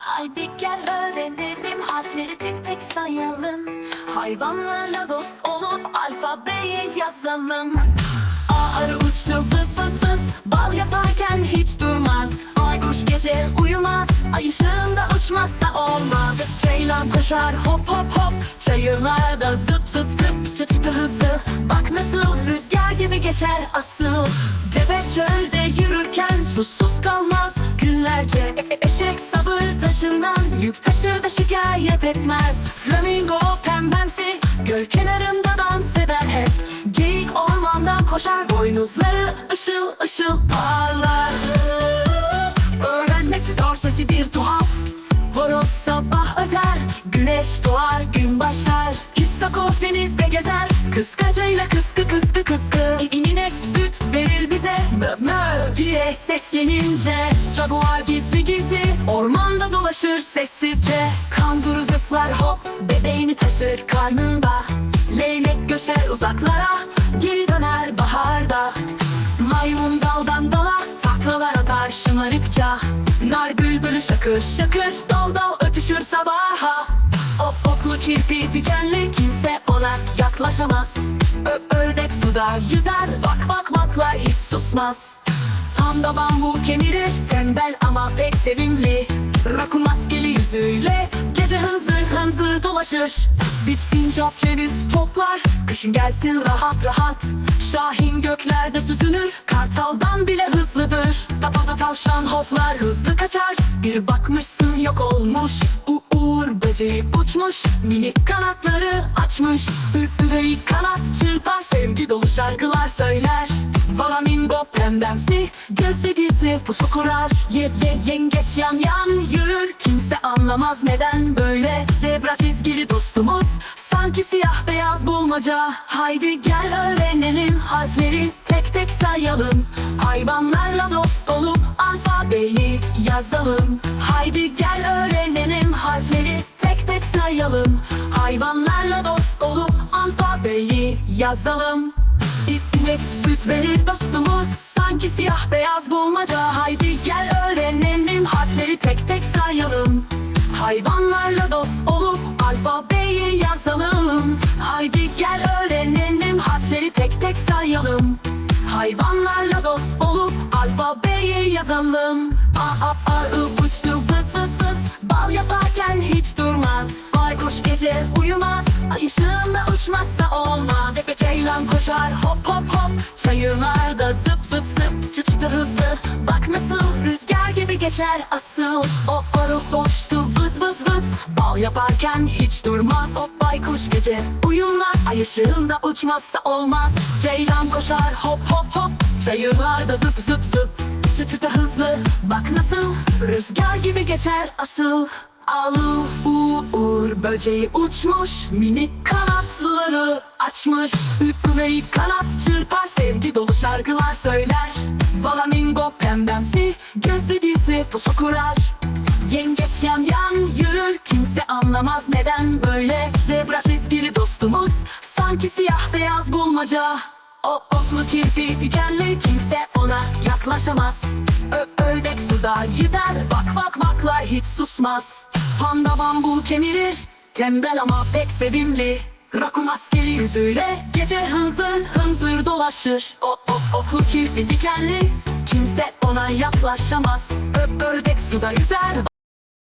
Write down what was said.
Haydi gel öğrenelim harfleri tek tek sayalım. Hayvanlarla dost olup alfabeyi yazalım. A arı uçtu vız vız vız Bal yaparken hiç durmaz. Baykuş gece uyumaz Ay ışığında uçmazsa olmaz. Ceylan koşar hop hop hop Çayırlarda zıp zıp zıp Çıt çıtı hızlı. Bak nasıl rüzgar gibi geçer asıl. Deve çölde yürürken susuz kalmaz Günlerce eşek sabır taşından Yük taşır da şikayet etmez. Flamingo pembemsi Göl kenarında dans eder hep. Geyik ormandan koşar Boynuzları ışıl ışıl parlar. Öğrenmesi zor sesi bir tuhaf. Horoz sabah öter Güneş doğar gün başlar. İstakoz denizde gezer Kıskacayla kıskı kıskı kıskı İninek süt verir bize. Mö mö diye seslenince. Jaguar gizli gizli Ormanda dolaşır sessizce. Kanguru zıplar hop Bebeğini taşır karnında. Leylek göçer uzaklara Geri döner baharda. Maymun daldan dala Taklalar atar şımarıkça. Nar bülbülü şakır şakır Dal dal ötüşür sabaha. O oklu kirpi dikenli Yaklaşamaz Ö ördek suda yüzer Bak bak baklar hiç susmaz. Panda bambu kemirir Tembel ama pek sevimli. Rakun maskeli yüzüyle Gece hınzır hınzır dolaşır. Bitsin cap ceviz toplar Kışın gelsin rahat rahat. Şahin göklerde süzülür Kartaldan bile hızlıdır. Tapada tavşan hoplar hızlı kaçar Bir bakmışsın yok olmuş Böceği uçmuş Minik kanatları açmış. Ü üvey kanat çırpar Sevgi dolu şarkılar söyler. Flamingo pembemsi Gözde gizli pusu kurar. Ye ye yengeç yan yan yürür Kimse anlamaz neden böyle. Zebra çizgili dostumuz Sanki siyah beyaz bulmaca. Haydi gel öğrenelim harfleri tek tek sayalım. Hayvanlarla dost olup alfabeyi yazalım. Haydi gel öğrenelim yazalım. İpnek süt verir dostumuz. Sanki siyah beyaz bulmaca. Haydi gel öğrenelim. Harfleri tek tek sayalım. Hayvanlarla dost olup alfabeyi yazalım. Haydi gel öğrenelim. Harfleri tek tek sayalım. Hayvanlarla dost olup alfabeyi yazalım. A a arı uçtu vız vız vız. Bal yaparken hiç durmaz. Baykuş gece uyumaz. Ay ışığında uçmazsa olmaz koşar hop hop hop. Çayırlarda zıp zıp zıp. Çıt çıtı hızlı. Bak nasıl rüzgar gibi geçer asıl. O arı koştu vız vız vız. Bal yaparken hiç durmaz. O baykuş gece uyumaz. Ay ışığında uçmazsa olmaz. Ceylan koşar hop hop hop. Çayırlarda zıp zıp zıp. Çıt çıtı hızlı. Bak nasıl rüzgar gibi geçer asıl. Alu uğur böceği uçmuş. Minik kanatları açmış. Üpüveyip kanat çırpar Sevgi dolu şarkılar söyler. Flamingo pembemsi Gözlü gizli pusu kurar. Yengeç yan yan yürür Kimse anlamaz neden böyle. Zebra çizgili dostumuz Sanki siyah beyaz bulmaca. O oklu kirpi dikenli Kimse ona yaklaşamaz. Ö ördek suda yüzer Bak bak baklar hiç susmaz. Panda bambu kemirir Tembel ama pek sevimli Rakun askeri yüzüyle Gece hınzır hınzır dolaşır. O o oklu kirpi dikenli Kimse ona yaklaşamaz. Ö ördek suda yüzer